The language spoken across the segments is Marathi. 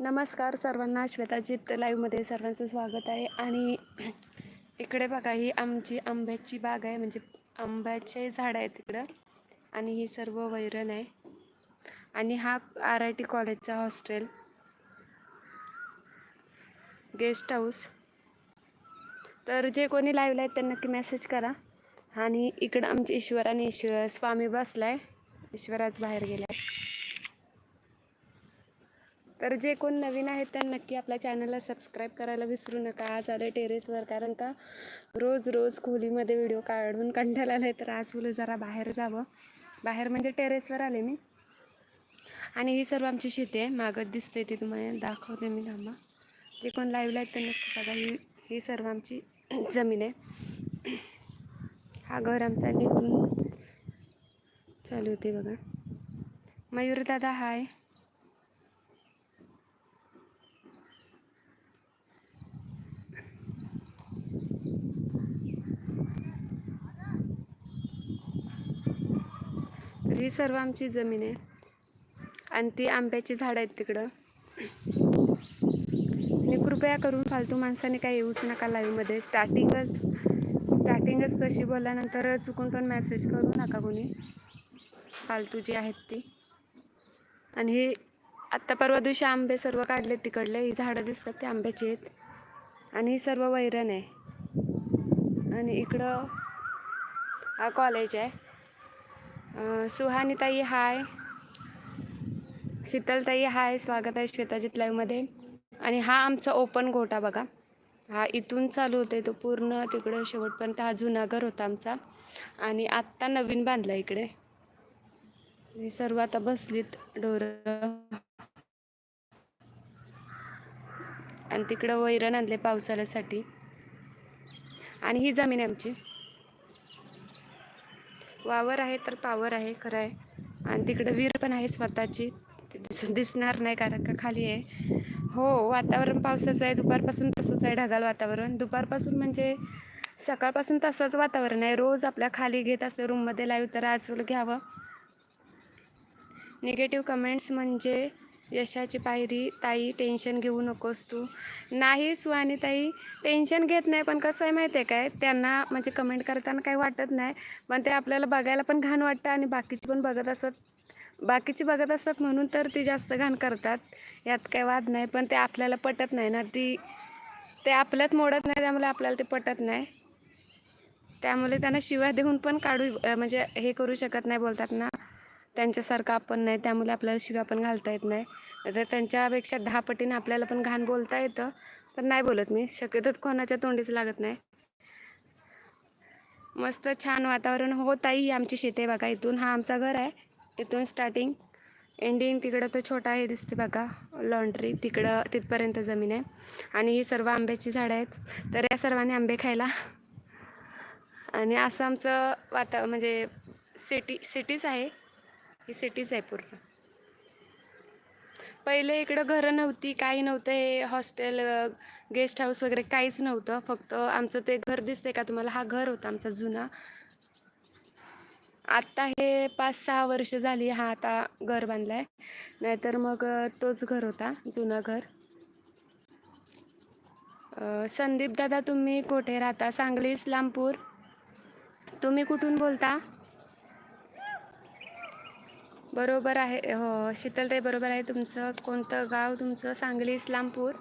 नमस्कार सर्वांना श्वेताजीत लाईव्हमध्ये सर्वांचं स्वागत आहे. आणि इकडे बघा ही आमची आंब्याची बाग आहे. म्हणजे आंब्याचे झाड आहे तिकडं आणि ही सर्व वैरण आहे. आणि हा आर आय टी कॉलेजचा हॉस्टेल. Guest house. तर जे कोणी लाईव्हला आहेत त्यांना नक्की मेसेज करा. आणि इकडं आमचे ईश्वर आणि ईश्वर स्वामी बसला आहे ईश्वराज बाहेर गेलाय. तर जे कोण नवीन आहेत त्यांना नक्की आपल्या चॅनलला सबस्क्राईब करायला विसरू नका. आज आलं टेरेसवर कारण का रोज रोज खोलीमध्ये व्हिडिओ काढून कंटाळा आला आहे तर आज तुला जरा बाहेर जावं. बाहेर म्हणजे टेरेसवर आले मी. आणि ही सर्व आमची शेती आहे. मागत दिसते ती तुम्हाला. दाखवते मी थांबा. जे कोण लाईव्हला आहेत त्यांना नक्की बघा. ही ही सर्व आमची जमीन आहे. हा घर आमचा निघून चालू होते बघा. मयूर दादा हाय सर्व आमची जमीन आहे. आणि ती आंब्याची झाडं आहेत तिकडं. आणि कृपया करून फालतू माणसाने काय येऊच नका लाईव्हमध्ये स्टार्टिंगच स्टार्टिंगच तशी बोलल्यानंतर चुकून पण मेसेज करू नका कोणी. फालतू जी आहेत ती. आणि हे आत्ता परवा दिवशी आंबे सर्व काढले तिकडले. ही झाडं दिसतात ते आंब्याची आहेत. आणि ही सर्व वैरण आहे. आणि इकडं हा कॉलेज आहे. सुहानीताई हाय. शीतलताई हाय. स्वागत आहे श्वेताजीत लाईव्हमध्ये आणि हा आमचा ओपन गोटा बघा. हा इथून चालू होते तो पूर्ण तिकडं शेवटपर्यंत हा जुना घर होता आमचा. आणि आत्ता नवीन बांधला इकडे. सर्व आता बसलीत डोर आणि तिकडं वैरण आणले पावसाळ्यासाठी. आणि ही जमीन आहे आमची. वावर आहे तर पावर आहे खरं आहे. आणि तिकडं विहीर पण आहे स्वतःची. दिस दिसणार नाही कारण का खाली आहे. हो वातावरण पावसाचं आहे. दुपारपासून तसंच आहे ढगाळ वातावरण. दुपारपासून म्हणजे सकाळपासून तसंच वातावरण आहे. रोज आपल्या खाली घेत असते रूममध्ये लाईव्ह तर आज घ्यावं. निगेटिव्ह कमेंट्स म्हणजे यशाची पायरी ताई टेन्शन घेऊ नकोस तू. नाही सुहानी ताई टेन्शन घेत नाही पण कसं आहे माहिती आहे काय? त्यांना म्हणजे कमेंट करताना काही वाटत नाही पण ते आपल्याला बघायला पण घाण वाटतं आणि बाकीची पण बघत असत. बाकीची बघत असतात म्हणून तर ती जास्त घाण करतात. यात काही वाद नाही पण ते आपल्याला पटत नाही ना. ती ते आपल्यात मोडत नाही त्यामुळे आपल्याला ते पटत नाही. त्यामुळे त्यांना शिव्या देऊन पण काढू म्हणजे हे करू शकत नाही बोलतात ना. त्यांच्यासारखं आपण नाही त्यामुळे आपल्याला शिव्या पण घालता येत नाही. तर त्यांच्यापेक्षा दहा पटीने आपल्याला पण घाण बोलता येतं. पण नाही बोलत मी शक्यतो कोणाच्या तोंडीच लागत नाही. मस्त छान वातावरण हो ताई आमची शेती आहे बघा इथून हा आमचा घर आहे. इथून स्टार्टिंग एंडिंग तिकडं तो छोटा आहे दिसते बघा लॉन्ड्री तिकडं तिथपर्यंत जमीन आहे. आणि ही सर्व आंब्याची झाडं आहेत. तर या सर्वांनी आंबे खायला. आणि असं आमचं वाता म्हणजे सिटी सिटीच आहे. ही सिटीज आहे पूर्ण. पहिले इकडं घरं नव्हती काही नव्हतं हे हॉस्टेल गेस्ट हाऊस वगैरे काहीच नव्हतं. फक्त आमचं ते घर दिसते का तुम्हाला? हा घर होता आमचा जुना. आत्ता हे पाच सहा वर्ष झाली हा आता घर बांधलाय. नाहीतर मग तोच घर होता जुना घर. संदीप दादा तुम्ही कुठे राहता? सांगली इस्लामपूर तुम्ही कुठून बोलता? बरोबर आहे. हो शीतलताई बरोबर आहे तुमचं. कोणतं गाव तुमचं? सांगली इस्लामपूर.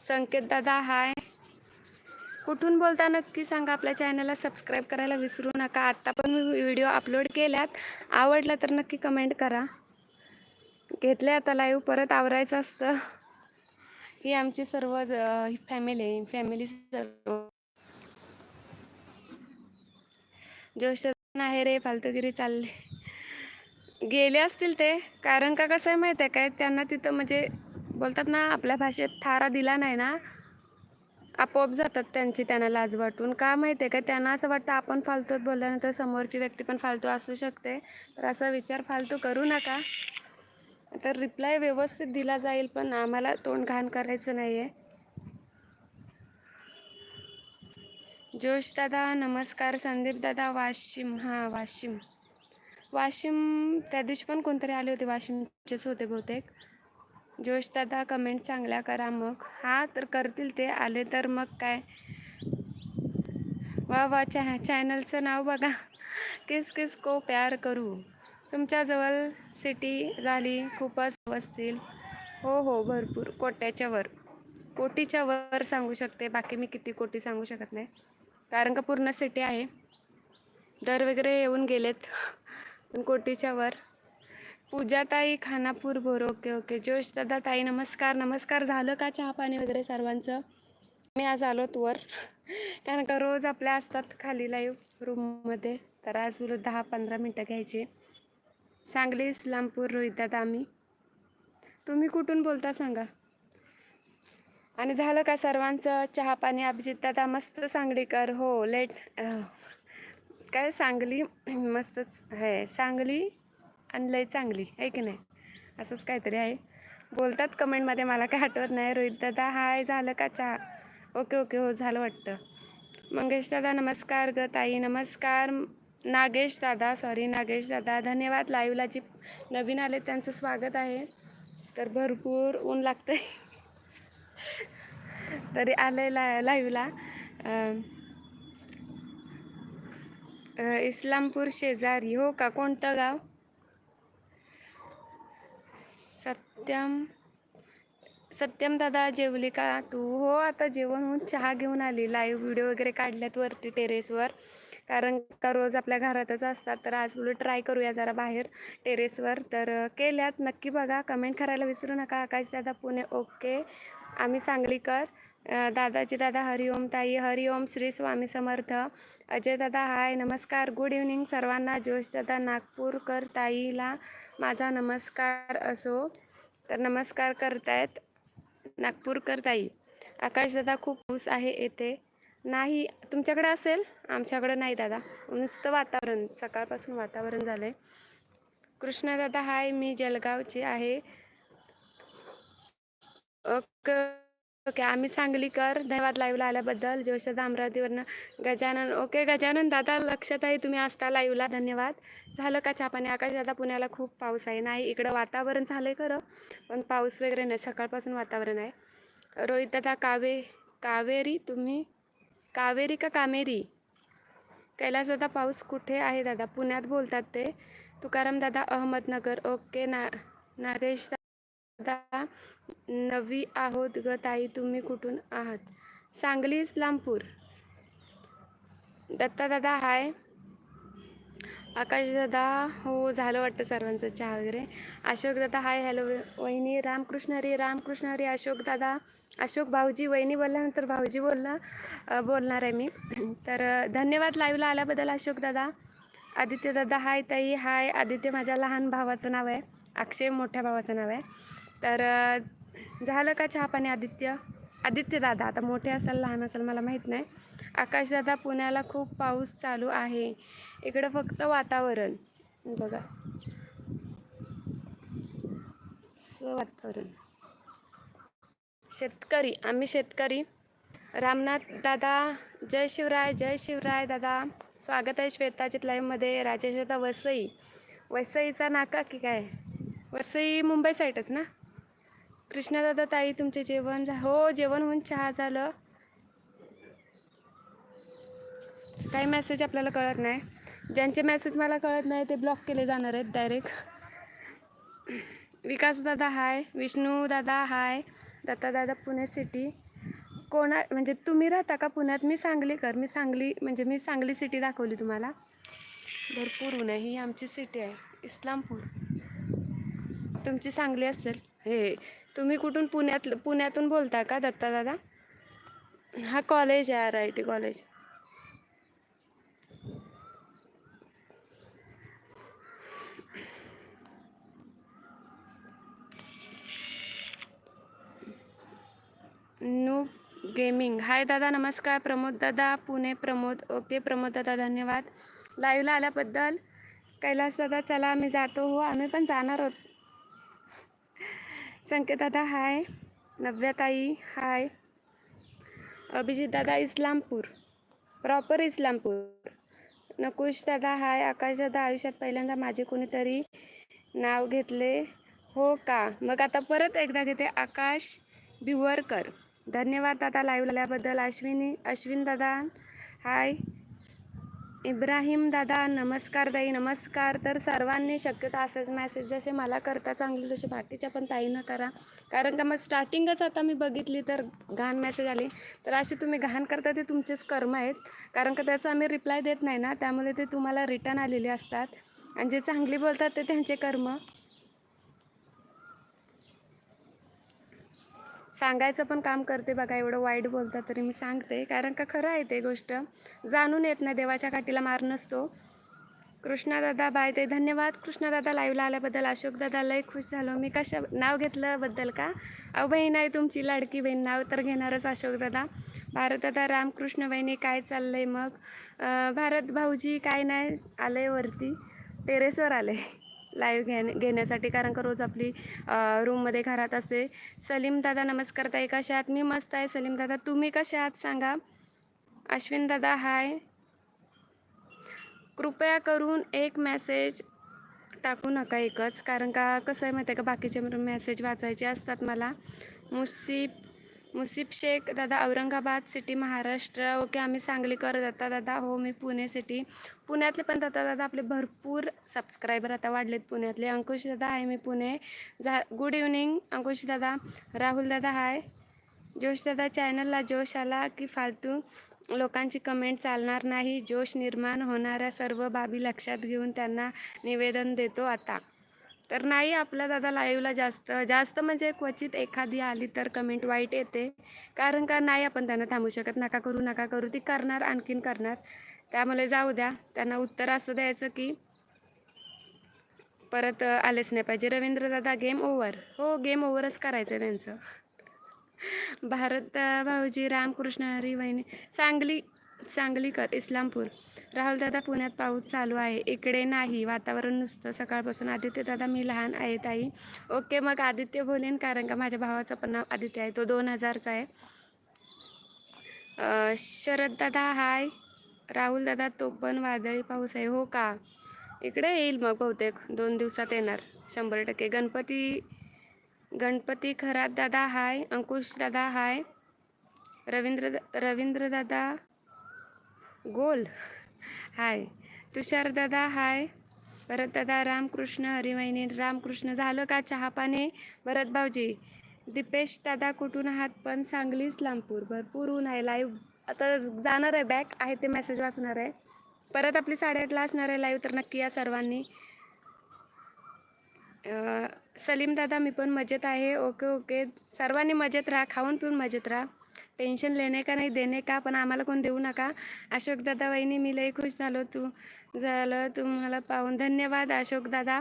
संकेत दादा हाय कुठून बोलता नक्की सांगा. आपल्या चॅनलला सबस्क्राईब करायला विसरू नका. आत्ता पण मी व्हिडिओ अपलोड केल्यात. आवडला तर नक्की कमेंट करा. घेतले आता लाईव्ह परत आवरायचं असतं. ही आमची सर्व फॅमिली फॅमिली सर्व. जोश आहे रे फालतूगिरी चालली. गेले असतील ते. कारण का कसं आहे माहीत आहे काय? त्यांना तिथं म्हणजे बोलतात ना आपल्या भाषेत थारा दिला नाही ना. आपोआप जातात त्यांची त्यांना लाज वाटून. का माहिती आहे का? त्यांना असं वाटतं आपण फालतूत बोलल्यानंतर समोरची व्यक्ती पण फालतू असू शकते. तर असा विचार फालतू करू नका. तर रिप्लाय व्यवस्थित दिला जाईल पण आम्हाला तोंड घाण करायचं नाही आहे जोश दादा नमस्कार. संदीप दादा वाशिम. हां वाशिम. वाशिम त्या दिवशी पण कोणतरी आले होते वाशिमचेच होते बहुतेक. जोश दादा कमेंट चांगल्या करा मग. हा तर करतील ते. आले तर मग काय? वा वा चॅ चॅनलचं नाव बघा. किस किस को प्यार करू. तुमच्याजवळ सिटी झाली खूपच असतील हो हो भरपूर. कोट्याच्या वर. कोटीच्या वर सांगू शकते. बाकी मी किती कोटी सांगू शकत नाही. कारण का पूर्ण सिटी आहे. दर वगैरे येऊन गेलेत. पण कोटीच्या वर. पूजा ताई खानापूर बोर ओके ओके. जोश दादा ताई नमस्कार. नमस्कार. झालं का चहा पाणी वगैरे सर्वांचं? मी आज आलोत वर. कारण का रोज आपल्या असतात खाली लाईव्ह रूममध्ये तर आज बोलू दहा पंधरा मिनटं घ्यायचे. सांगली इस्लामपूर रोहित दादा आम्ही. तुम्ही कुठून बोलता सांगा. आणि झालं का सर्वांचं? चहा पाणी अभिजित दादा मस्त सांगलीकर. हो लेट काय सांगली? मस्तच आहे सांगली आणि लय चांगली आहे की नाही? असंच काहीतरी आहे. बोलतात कमेंटमध्ये मला काय आठवत नाही रोहित दादा हाय झालं का चहा? ओके ओके हो झालं वाटतं. मंगेश दादा नमस्कार ग ताई नमस्कार. नागेश दादा सॉरी नागेश दादा धन्यवाद. लाईव्हला जी नवीन आले त्यांचं स्वागत आहे. तर भरपूर ऊन लागतं आहे तरी आलंय ला लाईव्हला. इस्लामपूर शेजारी हो का? कोणतं गाव? सत्यम सत्यम दादा जेवली का तू? हो आता जेवण होऊन चहा घेऊन आली. लाईव्ह व्हिडिओ वगैरे काढल्यात वरती टेरेसवर कारण का रोज आपल्या घरातच असतात तर आज बोलू ट्राय करूया जरा बाहेर टेरेसवर तर केल्यात. नक्की बघा. कमेंट करायला विसरू नका. आकाश दादा पुणे. ओके आम्ही सांगलीकर दादाजी दादा हरिओम ताई हरिओम श्री स्वामी समर्थ अजय दादा हाय नमस्कार गुड इव्हनिंग सर्वांना जोश दादा नागपूरकर ताईला माझा नमस्कार असो. तर नमस्कार करतायत नागपूरकर ताई. आकाश दादा खूप पाऊस आहे येथे. नाही तुमच्याकडे असेल? आमच्याकडे नाही दादा. नुसतं वातावरण सकाळपासून वातावरण झालं आहे कृष्णदादा हाय मी जलगावची आहे. Okay okay. आम्ही सांगलीकर धन्यवाद लाईव्हला आल्याबद्दल. जोशदा अमरावतीवरनं गजानन ओके. गजानन दादा लक्षात आहे तुम्ही असता लाईव्हला धन्यवाद. झालं का छापाने आकाश दादा पुण्याला खूप पाऊस आहे. नाही इकडं वातावरण झालं आहे खरं पण पाऊस वगैरे नाही. सकाळपासून वातावरण आहे. रोहित दादा कावे कावेरी तुम्ही? कावेरी का कामेरी? कैलास दादा पाऊस कुठे आहे दादा? पुण्यात बोलतात ते. तुकाराम दादा अहमदनगर. ओके. ना नागेश दादा नवी आहोत ग ताई तुम्ही कुठून आहात? सांगली इस्लामपूर. दत्ता दादा हाय. आकाश दादा हो झालं वाटतं सर्वांचं चहा वगैरे. अशोक दादा हाय हॅलो वहिनी. रामकृष्ण रे रामकृष्ण रे अशोक दादा. अशोक भाऊजी वहिनी बोलल्यानंतर भाऊजी बोलणं बोलणार आहे मी. तर धन्यवाद लाईव्हला आल्याबद्दल अशोक दादा. आदित्य दादा हाय ताई हाय. आदित्य माझ्या लहान भावाचं नाव आहे. अक्षय मोठ्या भावाचं नाव आहे. तर झालं का चहापाणी आदित्य? आदित्य दादा आता मोठे असेल लहान असाल मला माहीत नाही. आकाश दादा पुण्याला खूप पाऊस चालू आहे. इकडं फक्त वातावरण. बघा. असं वातावरण. शेतकरी आम्ही शेतकरी. रामनाथ दादा जय शिवराय जय शिवराय दादा. स्वागत आहे श्वेताजित लाईव्हमध्ये राजेश दादा वसई. वसईचा नाका की काय? वसई मुंबई साईडच ना? कृष्णादादा ताई तुमचे जेवण हो जेवण होऊन चहा झालं. काही मेसेज आपल्याला कळत नाही. ज्यांचे मेसेज मला कळत नाही ते ब्लॉक केले जाणार आहेत डायरेक्ट विकास दादा हाय विष्णू दादा हाय दत्ता दादा पुणे सिटी कोणा म्हणजे तुम्ही राहता का पुण्यात? मी सांगली कर मी सांगली म्हणजे मी सांगली सिटी दाखवली तुम्हाला. भरपूर ऊन आहे. ही आमची सिटी आहे. इस्लामपूर. तुमची सांगली असेल. हे तुम्ही कुठून पुण्यात पुण्यातून बोलता का दत्ता दादा? हा कॉलेज आहे R I T college no gaming. Hi दादा नमस्कार. प्रमोद दादा पुणे प्रमोद. ओके प्रमोद दादा धन्यवाद. लाईव्हला आल्याबद्दल कैलास दादा चला आम्ही जातो. हो आम्ही पण जाणार आहोत. संकेत दादा हाय. नव्याताई हाय. अभिजित दादा इस्लामपूर. प्रॉपर इस्लामपूर. नकुश दादा हाय. आकाश दादा आयुष्यात पहिल्यांदा माझे कोणीतरी नाव घेतले. हो का? मग आता परत एकदा घेते. आकाश भिवरकर धन्यवाद दादा लाईव्ह आल्याबद्दल. अश्विनी अश्विन दादा हाय. इब्राहिम दादा नमस्कार ताई नमस्कार. तर सर्वांनी शक्यतो असेच मॅसेज जसे मला करता चांगले तसे बाकीच्या पण ताईनं करा. कारण का मग स्टार्टिंगच आता मी बघितली तर घाण मेसेज आली. तर असे तुम्ही घाण करता ते तुमचेच कर्म आहेत. कारण का त्याचा आम्ही रिप्लाय देत नाही ना त्यामुळे ते तुम्हाला रिटर्न आलेले असतात. आणि जे चांगली बोलतात ते त्यांचे कर्म. सांगायचं पण काम करते बघा एवढं वाईट बोलतात तरी मी सांगते. कारण का खरं आहे ते गोष्ट. जाणून येत नाही देवाच्या काठीला मार नसतो. कृष्णादादा बाय ते. धन्यवाद. कृष्णादादा लाईव्हला आल्याबद्दल. अशोकदादा लय खुश झालो. मी कशा नाव घेतल्याबद्दल का? अहो बहीण आहे तुमची लाडकी बहीण. नाव तर घेणारच अशोकदादा. भारतदादा भारत दादा रामकृष्ण बहिणी काय आहे मग? भारत भाऊजी काय नाही आलंय वरती. टेरेसवर आले लाईव्ह घेण्या घेण्यासाठी कारण का रोज आपली रूममध्ये घरात असते. सलीम दादा नमस्कार ताई कशा आहात? मी मस्त आहे. सलीम दादा तुम्ही कशा आहात? सांगा. अश्विन दादा हाय कृपया करून एक मेसेज टाकू नका एकच कारण का कसं आहे माहिती आहे का? बाकीचे मेसेज वाचायचे असतात मला. मुसीब मुसीब शेख दादा औरंगाबाद सिटी महाराष्ट्र. ओके आम्ही सांगलीकर जाता दादा हो मी पुणे सिटी. पुण्यातले पण दादा दादा आपले भरपूर सबस्क्रायबर आता वाढलेत पुण्यातले. अंकुश दादा आहे मी पुणे. झा गुड इव्हनिंग अंकुश दादा. राहुल दादा हाय जोश दादा चॅनलला जोश आला की फालतू लोकांची कमेंट चालणार नाही. जोश निर्माण होणाऱ्या सर्व बाबी लक्षात घेऊन त्यांना निवेदन देतो आता. तर नाही आपला दादा लाईव्हला जास्त जास्त म्हणजे क्वचित एखादी आली तर कमेंट वाईट येते. कारण का नाही आपण त्यांना थांबू शकत नका करू नका करू ती करणार आणखीन करणार. त्यामुळे जाऊ द्या. त्यांना उत्तर असं द्यायचं की परत आलेच नाही पाहिजे. रवींद्र दादा गेम ओव्हर हो गेम ओव्हरच करायचं आहे त्यांचं. भारत भाऊजी रामकृष्ण हरी वहिनी सांगली सांगलीकर इस्लामपूर. राहुल दादा पुण्यात पाऊस चालू आहे. इकडे नाही. वातावरण नुसतं सकाळपासून. आदित्य दादा मी लहान आहे ताई. ओके मग आदित्य बोलेन कारण का माझ्या भावाचं पण नाव आदित्य आहे. तो दोन हजारचा आहे. शरद दादा हाय. राहुल दादा तो पण वादळी पाऊस आहे. हो का? इकडे येईल मग बहुतेक. दोन दिवसात येणार. शंभर टक्के. गणपती गणपती खरात दादा हाय. अंकुश दादा हाय. रवींद्र रवींद्र दादा गोल. हाय. तुषार दादा हाय. परत दादा रामकृष्ण हरिवाहिनी रामकृष्ण झालं का चहापाने भरत भाऊजी दीपेश दादा कुठून आहात? पण सांगली इस्लामपूर भरपूर ऊन आहे लाईव्ह आता जाणार आहे बॅक आहे ते मेसेज वाचणार आहे. परत आपली साडेआठला असणार आहे लाईव्ह तर नक्की या सर्वांनी. सलीम दादा मी पण मजेत आहे. Okay okay. सर्वांनी मजेत राहा. खाऊन पिऊन मजेत राहा. टेन्शन लेणे का नाही देणे का पण आम्हाला कोण देऊ नका. अशोक दादा वहिनी मी लई खुश झालो तू झालं तुम्हाला पाहून. धन्यवाद अशोक दादा.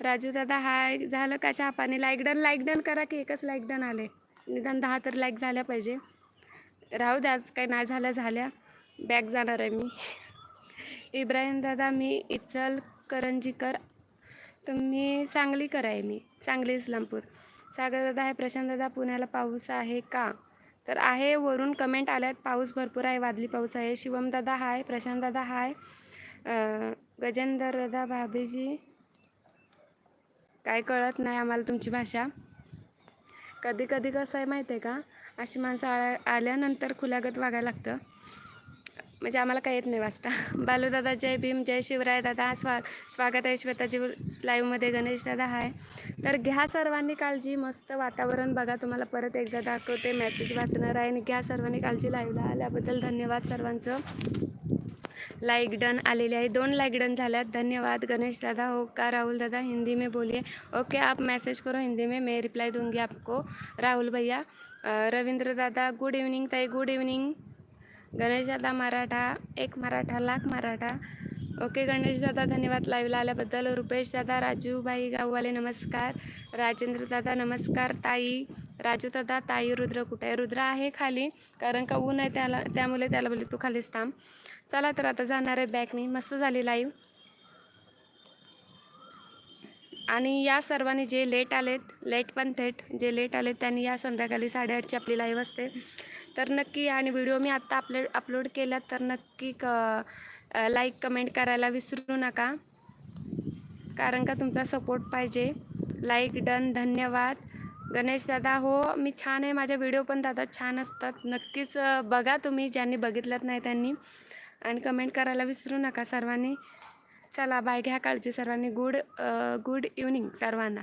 राजू दादा हाय झालं का चहा पाणी? लाईक डन लाईक डन करा की एकच लाईक डन आले. निदान दहा तर लाईक झाल्या पाहिजे. राहू द्या आज काही नाही झाल्या झाल्या. बॅक जाणार आहे मी. इब्राहिम दादा मी इचल करंजीकर तुम्ही सांगलीकर आहे मी सांगली इस्लामपूर. सागर दादा आहे प्रशांत दादा पुण्याला पाऊस आहे का? तर आहे वरून कमेंट आल्यात. पाऊस भरपूर आहे वादली पाऊस आहे. शिवम दादा हाय प्रशांत दादा हाय. अं, गजेंद्र दादा भाभीजी. काय कळत नाही आम्हाला तुमची भाषा. कधी कधी कसं आहे माहिती आहे का? अशी माणसं आल्या आल्यानंतर खुल्यागत वागायला लागतं. म्हणजे आम्हाला काही येत नाही वाचता. बालूदादा जय भीम जय शिवराय दादा स्वा स्वागत आहे श्वेताजी लाईव्हमध्ये गणेश दादा हाय तर घ्या सर्वांनी काळजी मस्त वातावरण बघा. तुम्हाला परत एकदा दाखवते मॅसेज वाचणार आहे. आणि घ्या सर्वांनी काळजी लाईव्हला आल्याबद्दल धन्यवाद सर्वांचं. लाईक डन आलेले आहे. दोन लाईक डन झाल्यात. धन्यवाद. गणेश दादा हो का? राहुल दादा हिंदी में बोलिए. ओके आप मैसेज करो हिंदी में. मैं रिप्लाई दूंगी आपको. राहुल भैया रवींद्र रविंद्र दादा गुड इवनिंग ताई गुड इवनिंग गणेश दादा मराठा एक मराठा लाख मराठा. ओके गणेश दादा धन्यवाद. लाईव्हला आल्याबद्दल रुपेश दादा राजू गाववाले नमस्कार. राजेंद्र दादा नमस्कार. ताई राजू दादा ताई रुद्र कुठे आहे? रुद्र आहे खाली कारण का ऊन आहे त्याला त्यामुळे त्याला बोलले तू खालीच थांब. चला तर आता जाणार आहे बॅकनी मस्त झाली लाईव्ह आणि या सर्वांनी जे लेट आलेत लेट पण थेट जे लेट आलेत त्यांनी या संध्याकाळी साडेआठची आपली लाईव्ह असते. तर नक्की आणि व्हिडिओ मी आत्ता अपलोड अपलोड केला तर नक्की क लाईक कमेंट करायला विसरू नका. कारण का तुमचा सपोर्ट पाहिजे. लाईक डन धन्यवाद. गणेश दादा हो मी छान आहे. माझ्या व्हिडिओ पण दादा छान असतात. नक्कीच बघा तुम्ही ज्यांनी बघितलंच नाही त्यांनी. आणि कमेंट करायला विसरू नका सर्वांनी. चला बाय घ्या काळजी सर्वांनी. गुड गुड इव्हनिंग सर्वांना.